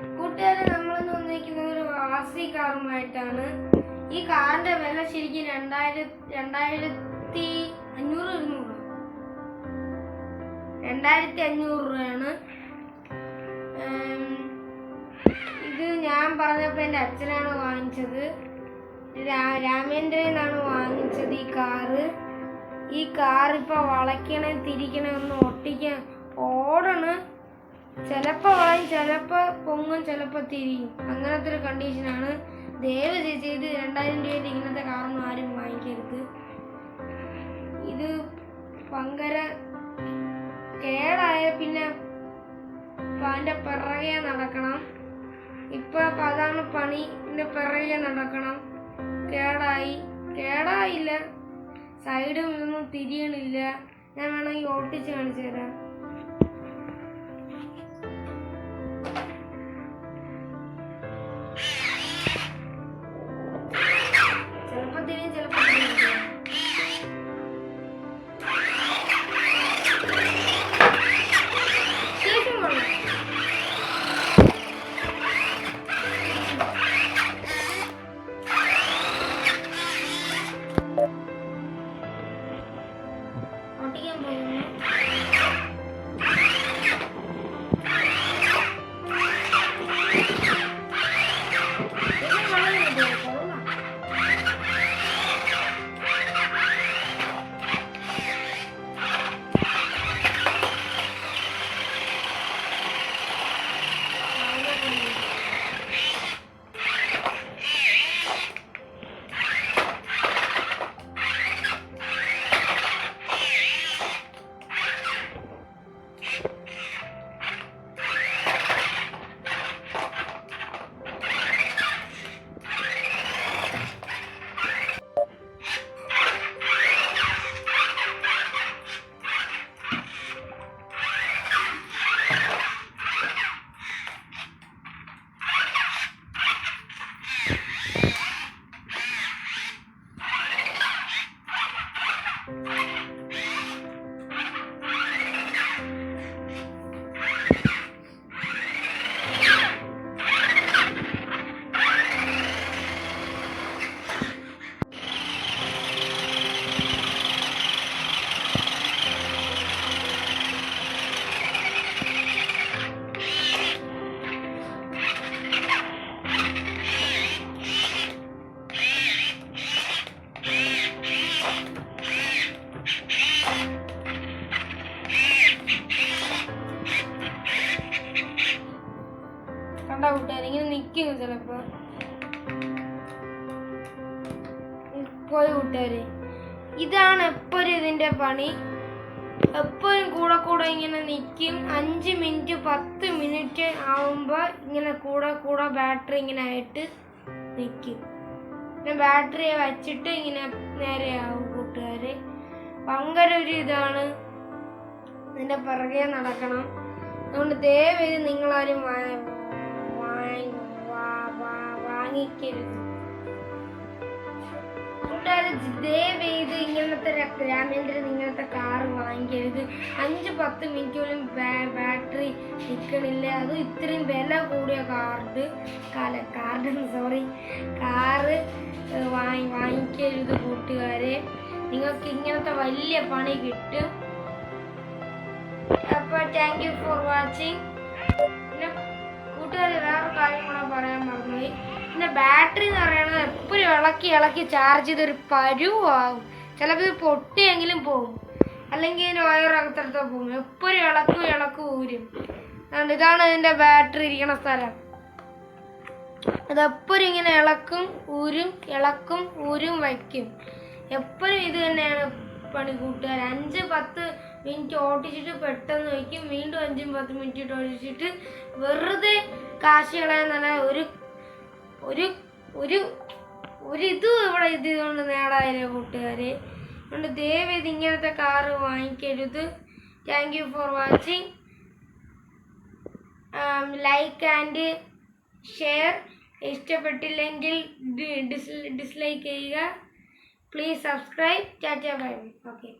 കൂട്ടുകാരെ നമ്മൾ വന്നിരിക്കുന്നത് ഒരു വാസി കാറുമായിട്ടാണ്. ഈ കാറിന്റെ വില ശരിക്കും രണ്ടായിരത്തി രണ്ടായിരത്തി അഞ്ഞൂറ് ഇരുന്നൂറ് രണ്ടായിരത്തി അഞ്ഞൂറ് രൂപയാണ്. ഇത് ഞാൻ പറഞ്ഞപ്പോൾ എന്റെ അച്ഛനാണ് വാങ്ങിച്ചത്. രാ- രാമേന്ദ്രൻ എന്നാണ് വാങ്ങിച്ചത് ഈ കാറ്. ഈ കാർ ഇപ്പോൾ വളയ്ക്കണേ തിരിക്കണേ ഒന്ന് ഒട്ടിക്കാൻ ഓടണ്. ചിലപ്പോൾ വളയും ചിലപ്പോൾ പൊങ്ങും ചിലപ്പോൾ തിരിയും. അങ്ങനത്തെ ഒരു കണ്ടീഷനാണ് ദയവ് ചെയ്ത് രണ്ടായിരം രൂപയുടെ ഇങ്ങനത്തെ കാറൊന്നും ആരും വാങ്ങിക്കരുത്. ഇത് ഭയങ്കര കേടായ പിന്നെ അതിന്റെ പിറകെ നടക്കണം. ഇപ്പം അതാണ് പണി. ഇതിന്റെ പിറകെ നടക്കണം. കേടായി. കേടായില്ല. സൈഡും ഇതൊന്നും തിരിയണില്ല. ഞാൻ വേണമെങ്കിൽ ഓട്ടിച്ച് കാണിച്ചു തരാം. കണ്ട കൂട്ടുകാർ ഇങ്ങനെ നിൽക്കും ചിലപ്പോ പോയി കൂട്ടുകാർ ഇതാണ് എപ്പോഴും ഇതിന്റെ പണി. എപ്പോഴും കൂടെ കൂടെ ഇങ്ങനെ നിൽക്കും. അഞ്ച് മിനിറ്റ് പത്ത് മിനിറ്റ് ആവുമ്പോൾ ഇങ്ങനെ കൂടെ കൂടെ ബാറ്ററി ഇങ്ങനെ ആയിട്ട് നിൽക്കും. പിന്നെ ബാറ്ററി വച്ചിട്ട് ഇങ്ങനെ നേരെ ആവും കൂട്ടുകാര്. ഭയങ്കര ഒരു ഇതാണ്. ഇതിന്റെ പിറകെ നടക്കണം. അതുകൊണ്ട് ദയവേത് നിങ്ങളാരും വാങ്ങിക്കരുത്. ദയവേത് ഇങ്ങനത്തെ രാമേന്ദ്രൻ ഇങ്ങനത്തെ കാറ് വാങ്ങിക്കരുത്. അഞ്ച് പത്ത് മിനിറ്റ് പോലും ബാറ്ററി നിൽക്കണില്ല അത് ഇത്രയും വില കൂടിയ കാർഡ് കാല കാർഡ് സോറി കാറ് വാങ്ങി വാങ്ങിക്കരുത് കൂട്ടുകാരെ. നിങ്ങൾക്ക് ഇങ്ങനത്തെ വലിയ പണി കിട്ടും. അപ്പോൾ thank you for watching battery എന്ന് പറയുന്നത് എപ്പോഴും ഇളക്കി ഇളക്കി ചാർജ് ചെയ്തൊരു പരുവാകും. ചിലപ്പോൾ ഇത് പൊട്ടിയെങ്കിലും പോകും. അല്ലെങ്കിൽ ഇതിന്റെ വയറകത്തെടുത്തോ പോകും. എപ്പോഴും ഇളക്കും ഇളക്കും ഊരും. അതുകൊണ്ട് ഇതാണ് ഇതിന്റെ ബാറ്ററി ഇരിക്കണ സ്ഥലം. അതെപ്പോഴും ഇങ്ങനെ ഇളക്കും ഊരും ഇളക്കും ഊരും വയ്ക്കും. എപ്പോഴും ഇത് തന്നെയാണ് പണി കൂട്ടുകാർ. അഞ്ച് പത്ത് മിനിറ്റ് ഓടിച്ചിട്ട് പെട്ടെന്ന് വയ്ക്കും. വീണ്ടും അഞ്ചും പത്ത് മിനിറ്റ് ഓടിച്ചിട്ട് വെറുതെ കാശ് നല്ല ഒരു ഒരു ഒരു ഒരു ഒരു ഇത് ഇവിടെ ഇത് കൊണ്ട് നേടാനില്ല കൂട്ടുകാരെ. അതുകൊണ്ട് ദയവേത് ഇങ്ങനത്തെ car വാങ്ങിക്കരുത്. Thank you for watching like and share ഇഷ്ടപ്പെട്ടില്ലെങ്കിൽ ഡിസ്ലൈക്ക് ചെയ്യുക. Please subscribe tata bye okay